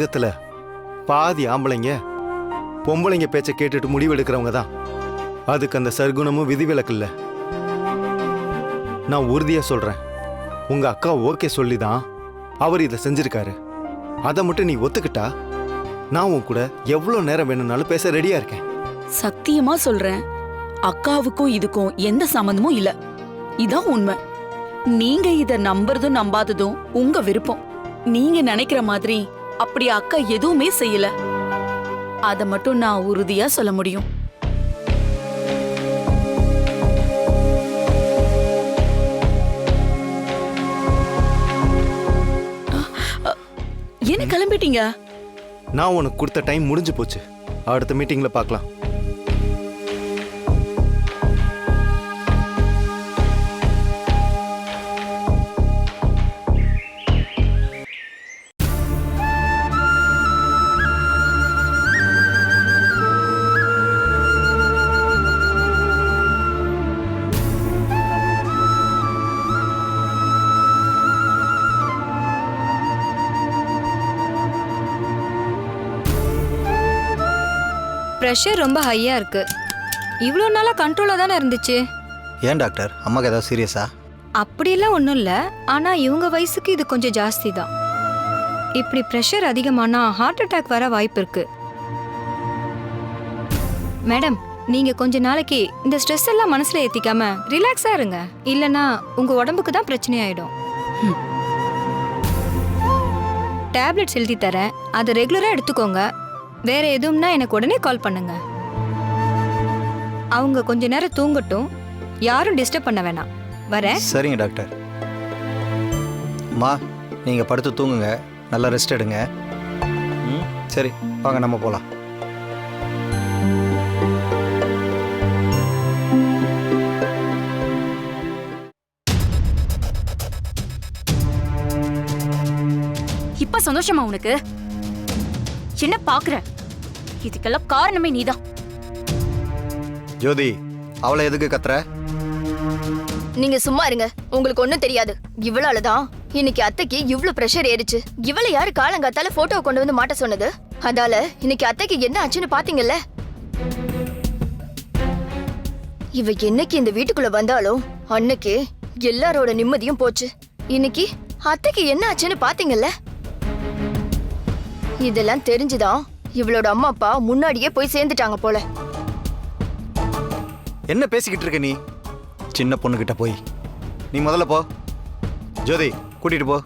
உலகத்துல பாதி ஆம்பளைங்க பொம்பளைங்க பேச்சை கேட்டுட்டு முடிவெடுக்கிறவங்க தான். அதுக்கு அந்த சர்க்குணமும் விதிவிலக்கு இல்ல. நான் உறுதியா சொல்றேன். உங்க அக்கா ஓகே சொல்லி தான் அவர் இதை செஞ்சிருக்காரு. அதை மட்டும் நீ ஒத்துக்கிட்டா நான் உன் கூட எவ்வளோ நேரம் வேணும்னாலும் பேச ரெடியா இருக்கேன். சத்தியமா சொல்றேன். அக்காவுக்கும் இதுக்கும் எந்த சம்மந்தமும் இல்ல. இதான் உண்மை. நீங்க இத நம்புறதும் நம்பாததும் உங்க விருப்பம். நீங்க நினைக்கிற மாதிரி அப்படி அக்கா எதுவுமே செய்யல. அத மட்டும் நான் உறுதியா சொல்ல முடியும். என்ன கிளம்பிட்டீங்க? நான் உனக்கு கொடுத்த டைம் முடிஞ்சு போச்சு. அடுத்த மீட்டிங்ல பார்க்கலாம். ப்ரெஷர் ரொம்ப ஹையா இருக்கு. இவ்வளோ நாளாக கண்ட்ரோலாக தானே இருந்துச்சு? ஏன் டாக்டர் அம்மாக்கு ஏதாவது சீரியஸா அப்படியெல்லாம் ஒன்றும் இல்லை. ஆனால் இவங்க வயசுக்கு இது கொஞ்சம் ஜாஸ்தி தான். இப்படி ப்ரெஷர் அதிகமானா ஹார்ட் அட்டாக் வர வாய்ப்பு இருக்கு. மேடம் நீங்க கொஞ்ச நாளைக்கு இந்த ஸ்ட்ரெஸ் எல்லாம் மனசுல ஏத்திக்காம ரிலாக்ஸா இருங்க. இல்லனா உங்க உடம்புக்கு தான் பிரச்சனை ஆயிடும். டேப்லெட்ஸ் எழுதி தரேன். அதை ரெகுலரா எடுத்துக்கோங்க. வேற எதுவும்னா எனக்கு உடனே கால் பண்ணுங்க. அவங்க கொஞ்ச நேரம் தூங்கட்டும். யாரும் டிஸ்டர்ப் பண்ண வேணாம். வரேன். சரிங்க டாக்டர் அம்மா நீங்கள் படுத்து தூங்குங்க. நல்லா ரெஸ்ட் எடுங்க. ம் சரி வாங்க நம்ம போகலாம் இப்ப சந்தோஷமா உனக்கு? என்ன பாக்குற இதுக்கெல்லாம் காரணமே நீதான். ஜோதி அவளை எதுக்கு கத்துற? நீங்க சும்மா இருங்க. உங்களுக்கு ஒண்ணும் தெரியாது. இவளாலதான் இன்னைக்கு அத்தைக்கு இவ்ளோ பிரஷர் ஏறிச்சு. இவள யாரு காலங்காத்தால போட்டோ கொண்டு வந்து மாட்ட சொன்னது? அதால இன்னைக்கு அத்தைக்கு என்ன ஆச்சுன்னு பாத்தீங்கல்ல? இவ என்னைக்கு இந்த வீட்டுக்குள்ள வந்தாலோ அன்னைக்கு எல்லாரோட நிம்மதியும் போச்சு. இன்னைக்கு அத்தைக்கு என்ன ஆச்சுன்னு பாத்தீங்கல்ல? இதெல்லாம் தெரிஞ்சுதான் இவளோட அம்மா அப்பா முன்னாடியே போய் சேர்ந்துட்டாங்க போல. என்ன பேசிக்கிட்டு இருக்க நீ? சின்ன பொண்ணுகிட்ட போய். நீ முதல்ல போ. ஜோதி கூட்டிட்டு போ.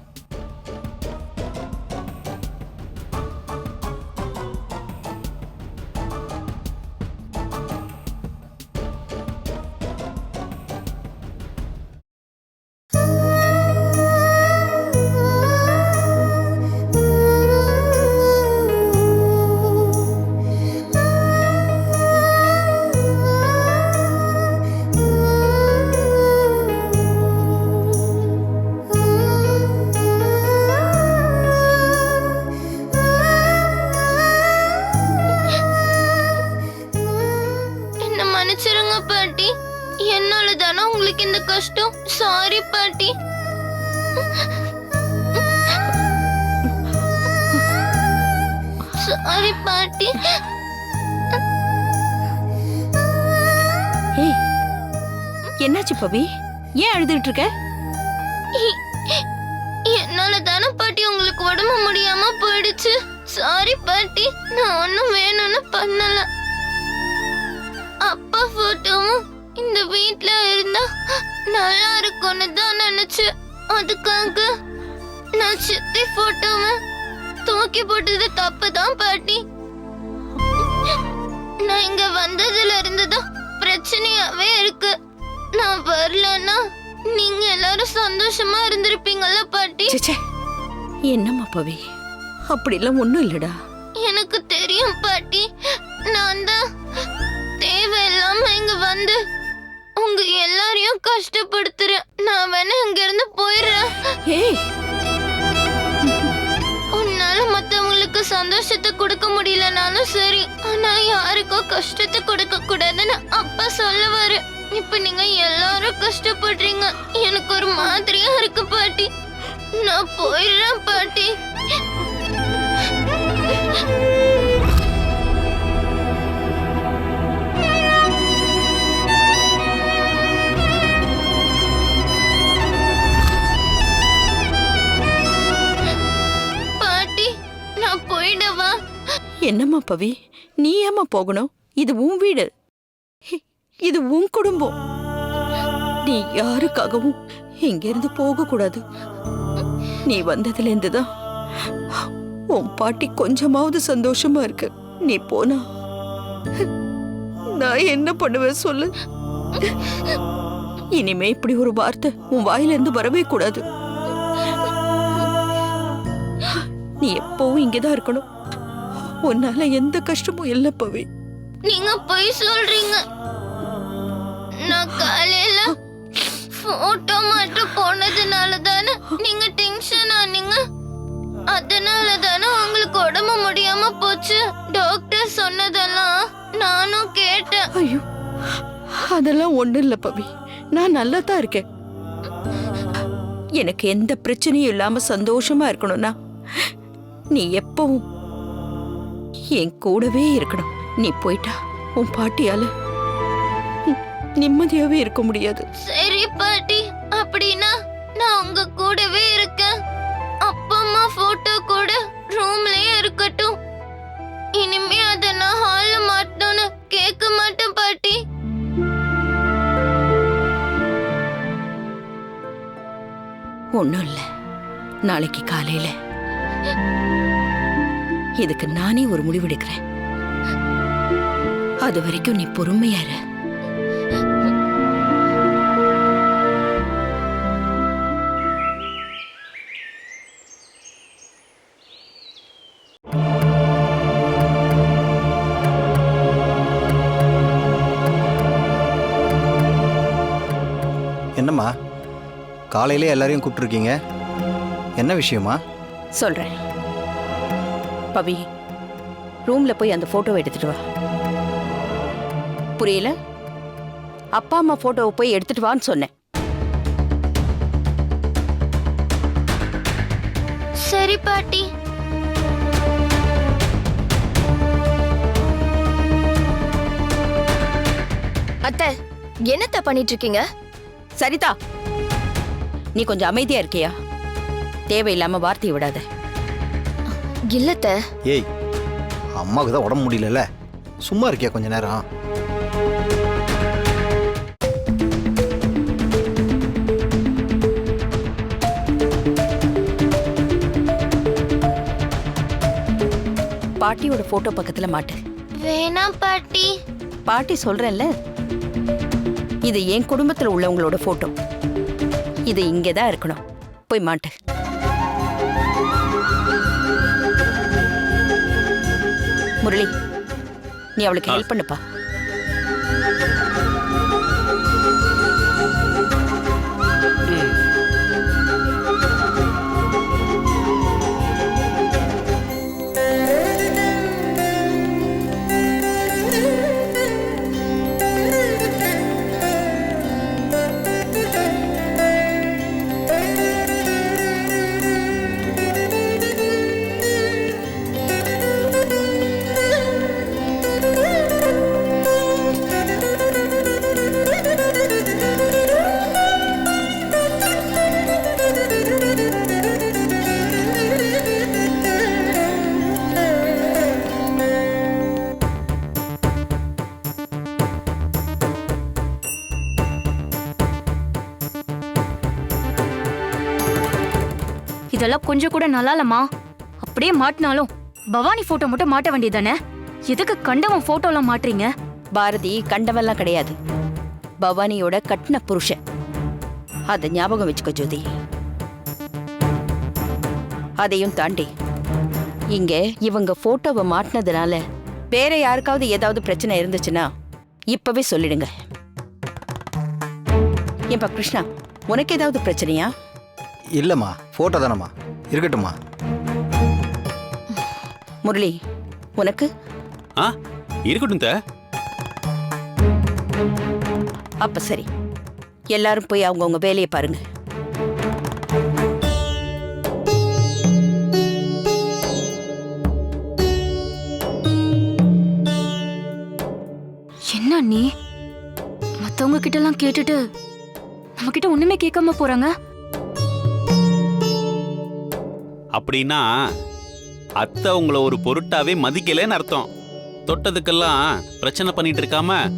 கஷ்டம். சாரி பாட்டி. சாரி பாட்டி. ஏய் என்னாச்சு பவி? ஏன் அழுதுட்டு இருக்க? என்னால தானே பாட்டி உங்களுக்கு உடம்பு முடியாம போயிடுச்சு. சாரி பாட்டி. நான் ஒன்னும் வேணும்னு பண்ணல. அப்பா போட்டோவும் இந்த வீட்ல இருந்தா நல்லா இருக்கும்னு தான் நினைச்சு அதுக்காக நான் சித்தி போட்டோவை தூக்கி போட்டது தப்பு தான் பாட்டி. நான் இங்க வந்ததுல இருந்து தான் பிரச்சனையாவே இருக்கு. நான் வரலன்னா நீங்க எல்லாரும் சந்தோஷமா இருந்திருப்பீங்கல்ல பாட்டி? ச்சே என்னம்மா பவி? அப்படிலாம் ஒண்ணும் இல்லடா. எனக்கு தெரியும் பாட்டி. நான் தான் தேவையில்லாம இங்க வந்து உங்க எல்லாரையும் கஷ்டப்படுத்துறேன். நான் வேணா இங்க இருந்து போயிடுறேன். ஏய். உன்னால மத்தவங்களுக்கு சந்தோஷத்தை கொடுக்க முடியலனாலும் சரி ஆனா யாருக்கும் கஷ்டத்தை கொடுக்க கூடாதுன்னு அப்பா சொல்லுவாரு. இப்ப நீங்க எல்லாரும் கஷ்டப்படுறீங்க. எனக்கு ஒரு மாதிரியா இருக்கு பாட்டி. நான் போயிடுறேன் பாட்டி. என்னம்மா பவி? நீ ஏம்மா போகணும்? இது உன் வீடு. இது உன் குடும்பம். நீ யாருக்காகவும் இங்கிருந்து போக கூடாது நீ வந்ததுலேருந்து தான் உன் பாட்டி கொஞ்சமாவது சந்தோஷமா இருக்கு. நீ போனா நான் என்ன பண்ணுவேன் சொல்லு? இனிமே இப்படி ஒரு வார்த்தை உன் வாயிலிருந்து வரவே கூடாது. நீ எப்பவும் இங்கதான் இருக்கணும். உன்னால எந்த கஷ்டமும் இல்ல பவி. நீங்க பொய் சொல்றீங்க. நான் காலையில போட்டோ மட்டும் போனதுனால தானே நீங்க டென்ஷன் ஆனீங்க. அதனால தானே உங்களுக்கு உடம்பு முடியாம போச்சு. டாக்டர் சொன்னதெல்லாம் நானும் கேட்டேன். ஐயோ அதெல்லாம் ஒண்ணு இல்ல பவி. நான் நல்லா தான் இருக்கேன். எனக்கு எந்த பிரச்சனையும் இல்லாம சந்தோஷமா இருக்கணும்னா நீ எப்பவும் என் கூடவே இருக்கணும். நீ போயிட்டா உன் பாட்டியால நிம்மதியாவே இருக்க முடியாது. சரி பாட்டி அப்படின்னா நான் உங்க கூடவே இருக்கேன். அப்பா அம்மா போட்டோ கூட ரூம்லயே இருக்கட்டும். இனிமே அத நான் ஹால்ல மாட்டணும்னு கேட்க மாட்டேன் பாட்டி. ஒண்ணும் இல்ல. நாளைக்கு காலையில இதுக்கு நானே ஒரு முடிவெடுக்கிறேன். அது வரைக்கும் நீ பொறுமையா இரு. என்னம்மா? காலையிலே எல்லாரையும் கூப்பிட்ருக்கீங்க என்ன விஷயமா? சொல்றேன். பவி. ரூம்ல போய் அந்த போட்டோவை எடுத்துட்டு வா. புரியல? அப்பா அம்மா போட்டோவை போய் எடுத்துட்டு வான்னு சொன்னேன். சரி பாட்டி. அத்தை என்னத்த பண்ணிட்டு இருக்கீங்க சரிதா. நீ கொஞ்சம் அமைதியா இருக்கியா? தேவையில்லாம வார்த்தையை விடாத. இல்லத்த. ஏய் அம்மாவுக்கு தான் உடம்பு முடியலல்ல. சும்மா இருக்கியா கொஞ்ச நேரம்? பாட்டியோட போட்டோ பக்கத்துல மாட்டு. வேணாம் பாட்டி. பாட்டி சொல்றேன்ல. இது என் குடும்பத்துல உள்ளவங்களோட போட்டோ. இது இங்கதான் இருக்கணும். போய் மாட்டு. முரளி நீ அவளுக்கு ஹெல்ப் பண்ணுப்பா. இதெல்லாம் கொஞ்சம் கூட நல்லா இல்லம்மா அப்படியே மாட்டினாலும் பவானி போட்டோ மட்டும் மாட்ட வேண்டியதானே எதுக்கு கண்டவன் போட்டோலாம் மாட்டுறீங்க? பாரதி கண்டவெல்லாம் கிடையாது. பவானியோட கட்டின புருஷன். அதை ஞாபகம் வச்சுக்கோ ஜோதி. அதையும் தாண்டி இங்க இவங்க போட்டோவை மாட்டினதுனால வேற யாருக்காவது ஏதாவது பிரச்சனை இருந்துச்சுன்னா இப்பவே சொல்லிடுங்க. ஏன்பா கிருஷ்ணா உனக்கு ஏதாவது பிரச்சனையா? இல்லைம்மா ஃபோட்டோ தானம்மா. இருக்கட்டும்மா. முரளி உனக்கு? ஆ இருக்கட்டும் த. அப்ப சரி. எல்லாரும் போய் அவங்கவுங்க வேலையை பாருங்க. என்ன நீ மத்தவங்க கிட்ட எல்லாம் கேட்டுட்டு நம்ம கிட்ட ஒண்ணுமே கேட்காம போறாங்க? அப்படின்னா அத்தை உங்களை ஒரு பொருட்டாவே மதிக்கலேன்னு அர்த்தம். தொட்டதுக்கெல்லாம் பிரச்சனை பண்ணிட்டு இருக்காம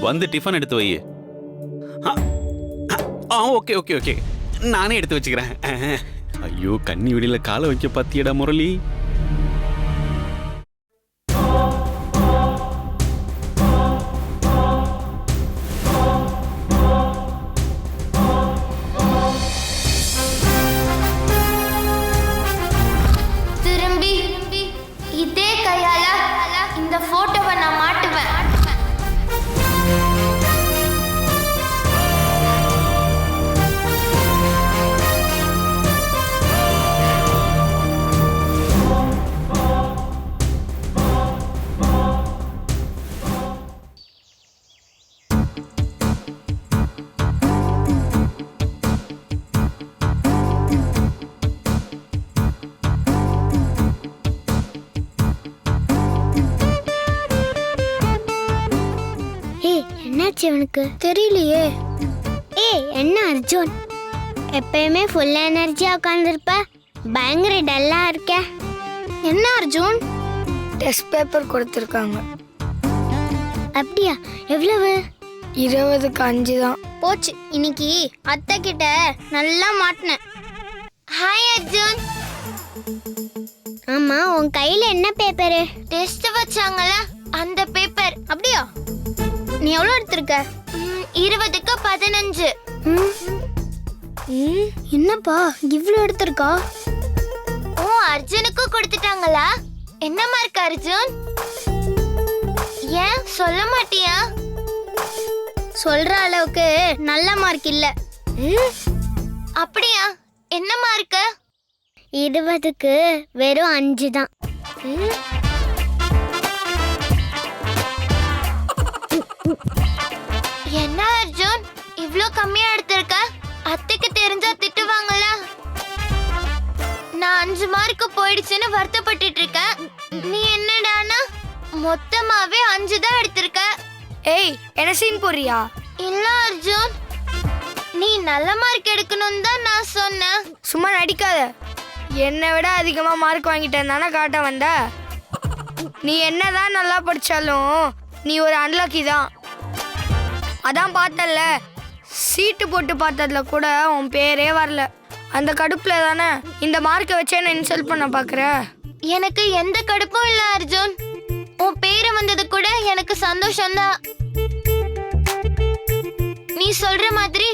வந்து டிஃபன் எடுத்து வை. ஆ, ஓகே ஓகே ஓகே. நானே எடுத்து வச்சுக்கிறேன். ஐயோ கண்ணி வெடியில காலை வைக்க பாத்தியடா முரளி. என்னாச்சு அவனுக்கு தெரியலையே. ஏய் என்ன அர்ஜுன்? எப்பயுமே ஃபுல் எனர்ஜியா உட்காந்துருப்ப பயங்கர டல்லா இருக்க. என்ன அர்ஜுன்? டெஸ்ட் பேப்பர் கொடுத்துருக்காங்க. அப்படியா? எவ்வளவு? இருபதுக்கு அஞ்சு தான். போச்சு. இன்னைக்கு அத்தை கிட்ட நல்லா மாட்டினேன். ஹாய் அர்ஜுன். ஆமா உன் கையில என்ன பேப்பரு டெஸ்ட் வச்சாங்கல்ல அந்த பேப்பர் அப்படியா? நீ எவ்வளவு எடுத்திருக்க? இருபதுக்கு பதினஞ்சு. என்னப்பா இவ்வளோ எடுத்திருக்கா? ஓ அர்ஜுனுக்கு கொடுத்துட்டாங்களா? என்ன மார்க் அர்ஜுன்? ஏன் சொல்ல மாட்டியா? சொல்ற அளவுக்கு நல்ல மார்க் இல்ல. அப்படியா? என்ன மார்க்கு இருபதுக்கு வெறும் அஞ்சு தான் இவ்ளோ கம்மியா எடுத்திருக்க? அத்தைக்கு தெரிஞ்சா திட்டுவாங்கல்ல? நான் அஞ்சு மார்க் போயிடுச்சுன்னு வருத்தப்பட்டுட்டு இருக்கேன் நீ என்னடானா மொத்தமாவே அஞ்சு தான் எடுத்திருக்க. ஏய் என்ன சீன் போடுறியா? இல்ல அர்ஜுன். நீ நல்ல மார்க் எடுக்கணும்னு தான் நான் சொன்னேன். சும்மா நடிக்காத. என்னை விட அதிகமா மார்க் வாங்கிட்டேன் தானே காட்ட வந்த? நீ என்னதான் நல்லா படிச்சாலும் நீ ஒரு அன்லக்கி தான். அதான் பார்த்தல்ல சீட்டு போட்டு பார்த்ததுல கூட உன் பேரே வரல. அந்த கடுப்புல தானே இந்த மார்க்கை வச்சே என்ன இன்சல்ட் பண்ண பாக்குற? எனக்கு எந்த கடுப்பும் இல்ல அர்ஜுன். உன் பேரு வந்தது கூட எனக்கு சந்தோஷம்தான். நீ சொல்ற மாதிரி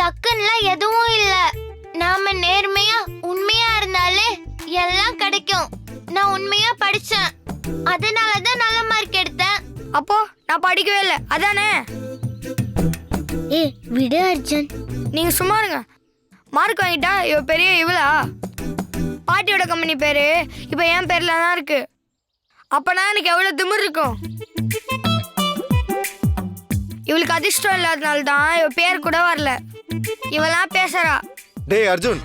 லக்குன்னுலாம் எதுவும் இல்ல. நாம நேர்மையா உண்மையா இருந்தாலே எல்லாம் கிடைக்கும். நான் உண்மையா படிச்சேன். அதனால தான் நல்ல மார்க் எடுத்தேன். அப்போ நான் படிக்கவே இல்லை. அதானே? ஏய் விடு அர்ஜுன். நீங்க சும்மா இருங்க. மார்க் வாங்கிட்டா இவ பெரிய இவளா? பாட்டியோட கம்பெனி பேரு. இப்போ என் பேர்ல தான் இருக்கு. அப்பனா எனக்கு எவ்வளவு திமிர் இருக்கும்? இவளுக்கு அதிர்ஷ்டம் இல்லாதனால தான் இவ பேர் கூட வரல. இவெல்லாம் பேசுறா. டேய் அர்ஜுன்.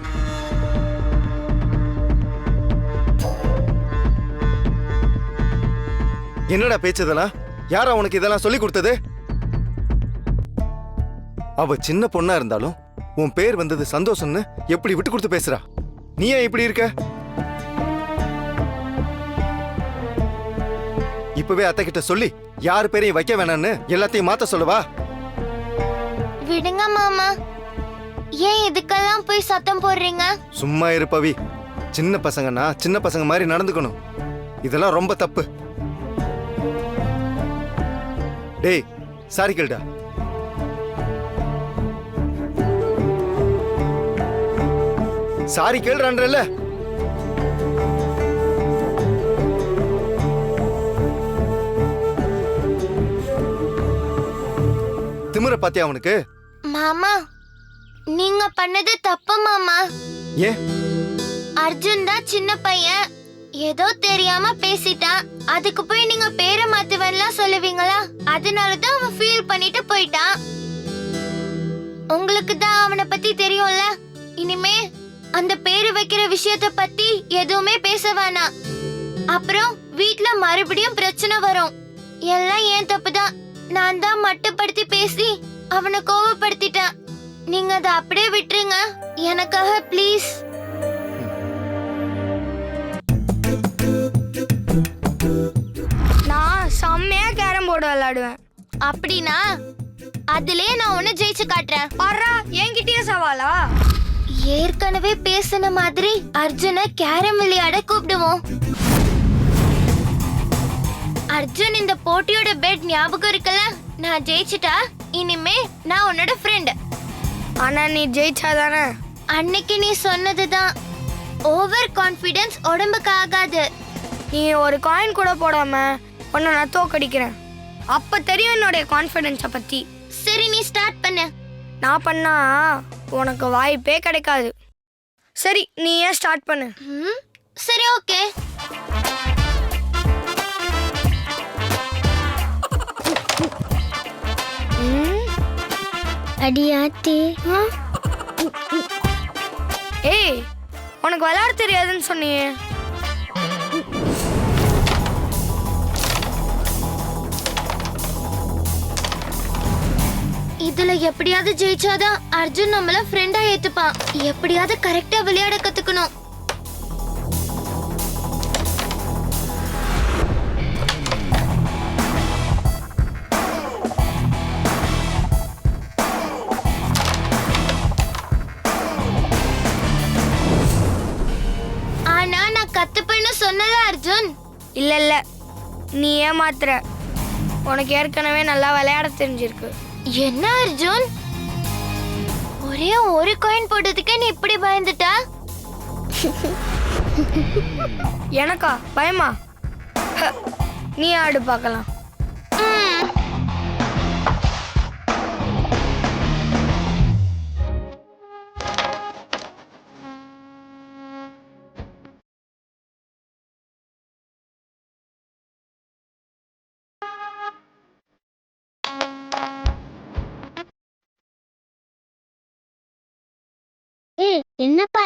என்னடா பேச்சதெல்லாம் யாரா உனக்கு இதெல்லாம் சொல்லி கொடுத்தது? அவ சின்ன பொண்ணா இருந்தாலும் உன் பேர் வந்தது சந்தோஷம்னு எப்படி விட்டு கொடுத்து பேசுறா? நீ ஏன் இப்படி இருக்க? இப்பவே அத்தை கிட்ட சொல்லி யார் பேரையும் வைக்க வேணாம்னு எல்லாத்தையும் மாத்த சொல்லவா? விடுங்க மாமா. ஏன் இதுக்கெல்லாம் போய் சத்தம் போடுறீங்க? சும்மா இரு பவி. சின்ன பசங்கன்னா சின்ன பசங்க மாதிரி நடந்துக்கணும். இதெல்லாம் ரொம்ப தப்பு. டேய் சாரி கேள்டா சாரி கேள்றான்றல்ல? திமிர பாத்தியா அவனுக்கு? மாமா நீங்க பண்ணது தப்பு மாமா. ஏன் அர்ஜுன் தான் சின்ன பையன். ஏதோ தெரியாம பேசிட்டான். அதுக்கு போய் நீங்க பேரை மாத்துவேன்லாம் சொல்லுவீங்களா? அதனால தான் அவன் ஃபீல் பண்ணிட்டு போயிட்டான். உங்களுக்கு தான் அவனை பத்தி தெரியும்ல? இனிமே அந்த பேரு வைக்கிற விஷயத்த பத்தி எதுவுமே பேச வேணாம். அப்புறம் வீட்ல மறுபடியும் பிரச்சனை வரும். எல்லாம் ஏன் தப்பு தான் நான் தான் மட்டுப்படுத்தி பேசி அவனை கோவப்படுத்திட்டேன். நீங்க அதை அப்படியே விட்டுருங்க. எனக்காக ப்ளீஸ் நான் செம்மையா கேரம் போர்டு விளையாடுவேன். அப்படின்னா அதுலயே நான் ஒன்னு ஜெயிச்சு காட்டுறேன். பாரா என்கிட்டயே சவாலா? ஏற்கனவே பேசின மாதிரி அர்ஜுனை கேரம் விளையாட கூப்பிடுவோம். அர்ஜுன் இந்த போட்டியோட பெட் ஞாபகம் இருக்குல்ல? நான் ஜெயிச்சிட்டா இனிமே நான் உன்னோட ஃப்ரெண்ட் ஆனா நீ ஜெயிச்சாதானே? அன்னைக்கு நீ சொன்னதுதான். ஓவர் கான்ஃபிடன்ஸ் உடம்புக்கு ஆகாது. நீ ஒரு காயின் கூட போடாம உன்னை நான் தோக்கடிக்கிறேன். அப்ப தெரியும் என்னுடைய கான்ஃபிடென்ஸை பத்தி. சரி நீ ஸ்டார்ட் பண்ணு. நான் பண்ணா உனக்கு வாய்ப்பே கிடைக்காது. சரி நீ ஏன் ஸ்டார்ட் பண்ணு? ம், சரி ஓகே. அடியாத்தி? ஏய் உனக்கு விளையாட தெரியாதுன்னு சொன்னியே. இதுல எப்படியாவது ஜெயிச்சாதான் அர்ஜுன் நம்மள ஃப்ரெண்டா ஏத்துப்பான். எப்படியாவது கரெக்டா விளையாட கத்துக்கணும். ஆனா நான் கத்துப்பேன்னு சொன்னல அர்ஜுன்? இல்ல இல்ல. நீ ஏமாத்துற. உனக்கு ஏற்கனவே நல்லா விளையாட தெரிஞ்சிருக்கு. என்ன அர்ஜுன்? ஒரே ஒரு காயின் போட்டதுக்கே நீ இப்படி பயந்துட்டா? எனக்கா? பயமா? நீ ஆடு பார்க்கலாம்.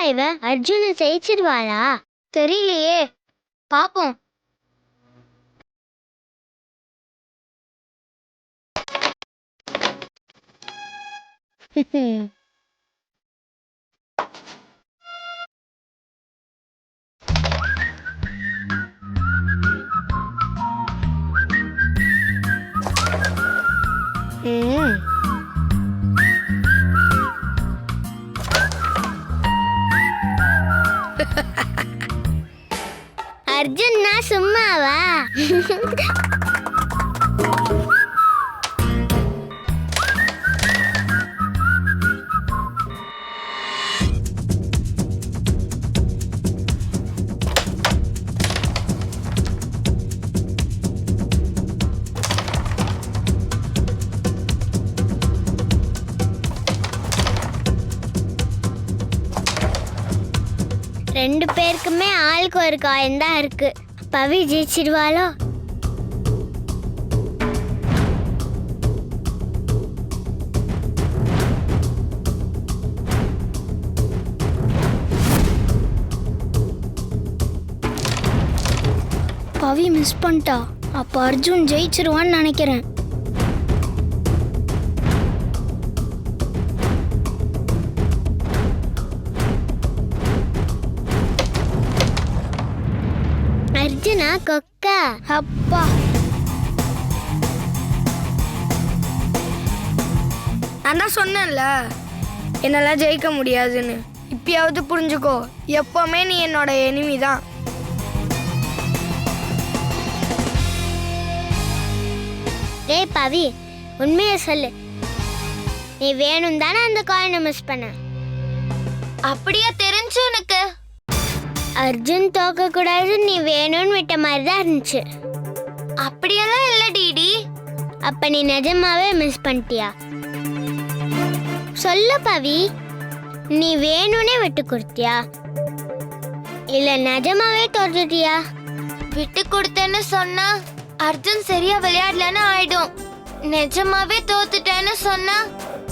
இவ அர்ஜுன ஜெயிச்சிருவாளா? தெரியலையே. பாப்போம். ம் ரெண்டு பேருக்குமே ஆளுக்கு ஒரு காயம் தான் இருக்கு. பவி ஜெயிச்சிருவாளோ? பவி மிஸ் பண்ணிட்டா. அப்ப அர்ஜுன் ஜெயிச்சிருவான்னு நினைக்கிறேன். அர்ஜுனா கொக்கா. அப்பா. நான் தான் சொன்னேன்ல என்னால் ஜெயிக்க முடியாதுன்னு. இப்பயாவது புரிஞ்சுக்கோ எப்பவுமே நீ என்னோட எனிமி தான். டேய் பவி உண்மையை சொல்லு. நீ வேணும் தானே அந்த காயினை மிஸ் பண்ண. அப்படியா தெரிஞ்சு உனக்கு? அர்ஜுன் தோக்க கூடாது நீ வேணும்னு விட்ட மாதிரி தான் இருந்துச்சு. அப்படியெல்லாம் இல்ல டிடி. அப்ப நீ நிஜமாவே மிஸ் பண்ணிட்டியா? சொல்லு பவி. நீ வேணும்னே விட்டு கொடுத்தியா? இல்ல நிஜமாவே தோத்துட்டியா? விட்டு கொடுத்தேன்னு சொன்னா அர்ஜுன் சரியா விளையாடலன்னு ஆயிடும். நிஜமாவே தோத்துட்டேன்னு சொன்னா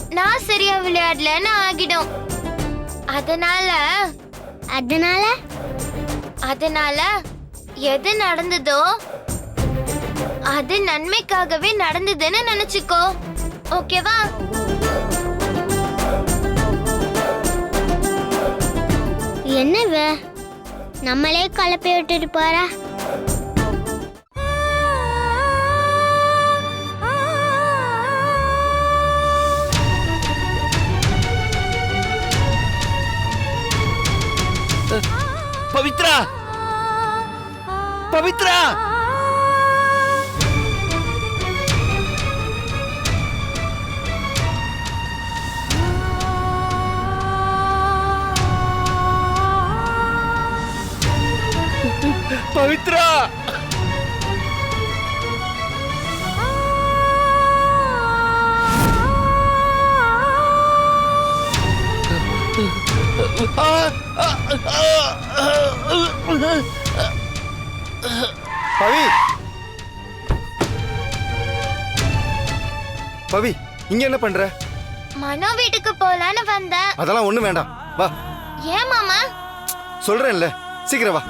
நான் சரியா விளையாடலன்னு ஆகிடும். அதனால அதனால? அதனால எது நடந்ததோ அது நன்மைக்காகவே நடந்ததுன்னு நினைச்சுக்கோ. ஓகேவா? என்னவ நம்மளே கலப்பி விட்டுட்டு போறா? ¡Pavitra! ¡Pavitra! ¡Pavitra! Ah, ah, ah. பவி. பவி இங்க என்ன பண்ற? மனோ வீட்டுக்கு போலான்னு வந்தேன். அதெல்லாம் ஒண்ணு வேண்டாம். வா. ஏன் மாமா? சொல்றேன்ல. சீக்கிரம் வா.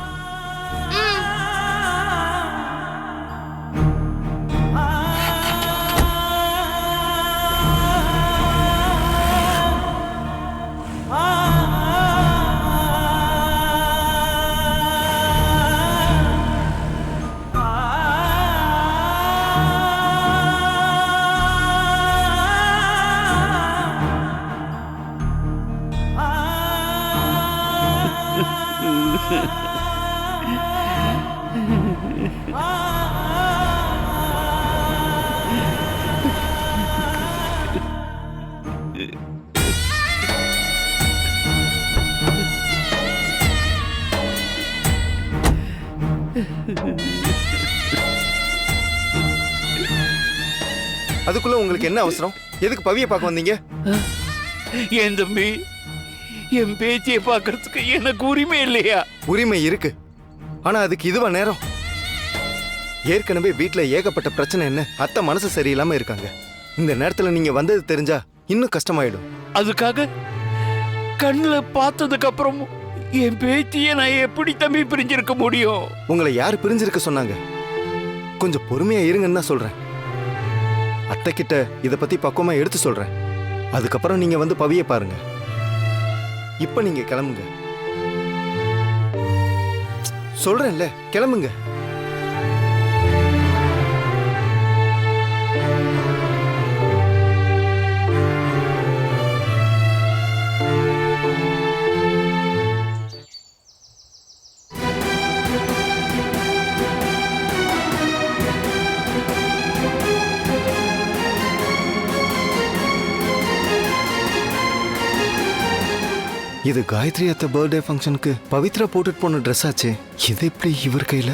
அதுக்குள்ள உங்களுக்கு என்ன அவசரம்? எதுக்கு பவியை பார்க்க வந்தீங்க? என் தம்பி என் பேச்சியை பார்க்கறதுக்கு எனக்கு உரிமை இல்லையா? உரிமை இருக்கு. ஆனா அதுக்கு இதுவா நேரம்? ஏற்கனவே வீட்ல ஏகப்பட்ட பிரச்சனை என்ன? அத்தை மனசு சரியில்லாம இருக்காங்க. இந்த நேரத்துல நீங்க வந்தது தெரிஞ்சா இன்னும் கஷ்டமாயிடும். அதுக்காக கண்ணுல பார்த்ததுக்கு அப்புறம் என் பேத்தியை நான் எப்படி தம்பி பிரிஞ்சிருக்க முடியும்? உங்களை யார் பிரிஞ்சிருக்க சொன்னாங்க? கொஞ்சம் பொறுமையா இருங்கன்னு தான் சொல்றேன். அத்தை கிட்ட இத பத்தி பக்குவமா எடுத்து சொல்றேன். அதுக்கப்புறம் நீங்க வந்து பவிய பாருங்க. இப்ப நீங்க கிளம்புங்க. சொல்றேன்ல கிளம்புங்க. இது காயத்ரி அத்த பர்த்டே ஃபங்க்ஷனுக்கு பவித்ரா போட்டுட்டு போன ட்ரெஸ் ஆச்சே. இது எப்படி இவர் கையில?